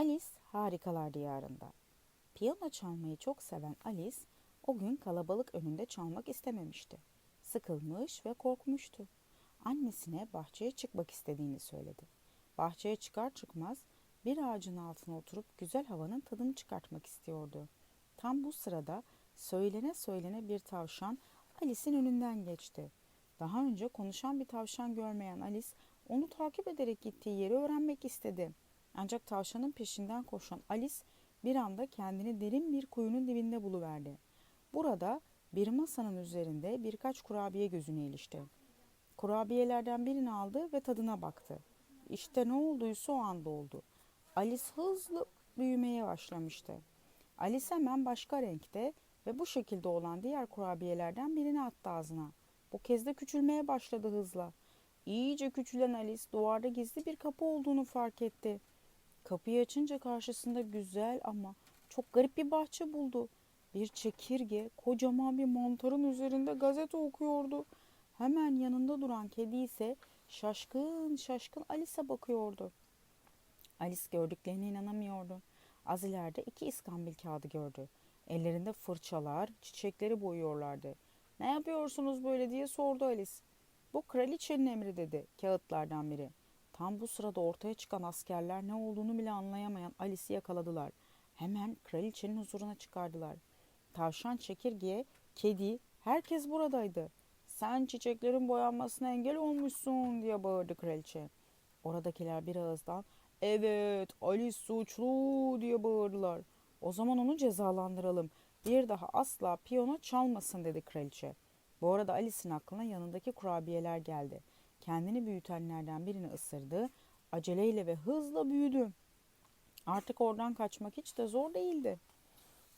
Alice harikalar diyarında. Piyano çalmayı çok seven Alice o gün kalabalık önünde çalmak istememişti. Sıkılmış ve korkmuştu. Annesine bahçeye çıkmak istediğini söyledi. Bahçeye çıkar çıkmaz bir ağacın altına oturup güzel havanın tadını çıkartmak istiyordu. Tam bu sırada söylene söylene bir tavşan Alice'in önünden geçti. Daha önce konuşan bir tavşan görmeyen Alice onu takip ederek gittiği yeri öğrenmek istedi. Ancak tavşanın peşinden koşan Alice bir anda kendini derin bir kuyunun dibinde buluverdi. Burada bir masanın üzerinde birkaç kurabiye gözüne ilişti. Kurabiyelerden birini aldı ve tadına baktı. İşte ne olduysa o anda oldu. Alice hızlı büyümeye başlamıştı. Alice hemen başka renkte ve bu şekilde olan diğer kurabiyelerden birini attı ağzına. Bu kez de küçülmeye başladı hızla. İyice küçülen Alice duvarda gizli bir kapı olduğunu fark etti. Kapıyı açınca karşısında güzel ama çok garip bir bahçe buldu. Bir çekirge kocaman bir mantarın üzerinde gazete okuyordu. Hemen yanında duran kedi ise şaşkın şaşkın Alice'e bakıyordu. Alice gördüklerine inanamıyordu. Az ileride iki iskambil kağıdı gördü. Ellerinde fırçalar, çiçekleri boyuyorlardı. Ne yapıyorsunuz böyle diye sordu Alice. Bu kraliçenin emri dedi kağıtlardan biri. Tam bu sırada ortaya çıkan askerler ne olduğunu bile anlayamayan Alice'i yakaladılar. Hemen kraliçenin huzuruna çıkardılar. Tavşan çekirgeye, kedi, herkes buradaydı. Sen çiçeklerin boyanmasına engel olmuşsun diye bağırdı kraliçe. Oradakiler bir ağızdan evet Alice suçlu diye bağırdılar. O zaman onu cezalandıralım. Bir daha asla piyano çalmasın dedi kraliçe. Bu arada Alice'in aklına yanındaki kurabiyeler geldi. Kendini büyütenlerden birini ısırdı. Aceleyle ve hızla büyüdü. Artık oradan kaçmak hiç de zor değildi.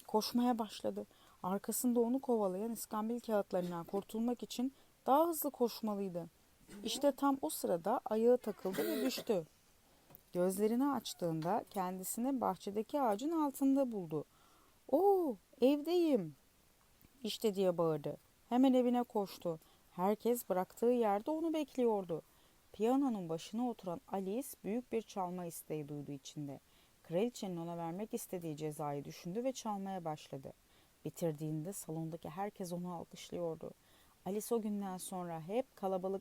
Koşmaya başladı. Arkasında onu kovalayan iskambil kağıtlarından kurtulmak için daha hızlı koşmalıydı. İşte tam o sırada ayağı takıldı ve düştü. Gözlerini açtığında kendisini bahçedeki ağacın altında buldu. Oo, evdeyim. İşte diye bağırdı. Hemen evine koştu. Herkes bıraktığı yerde onu bekliyordu. Piyanonun başına oturan Alice büyük bir çalma isteği duydu içinde. Kraliçenin ona vermek istediği cezayı düşündü ve çalmaya başladı. Bitirdiğinde salondaki herkes onu alkışlıyordu. Alice o günden sonra hep kalabalık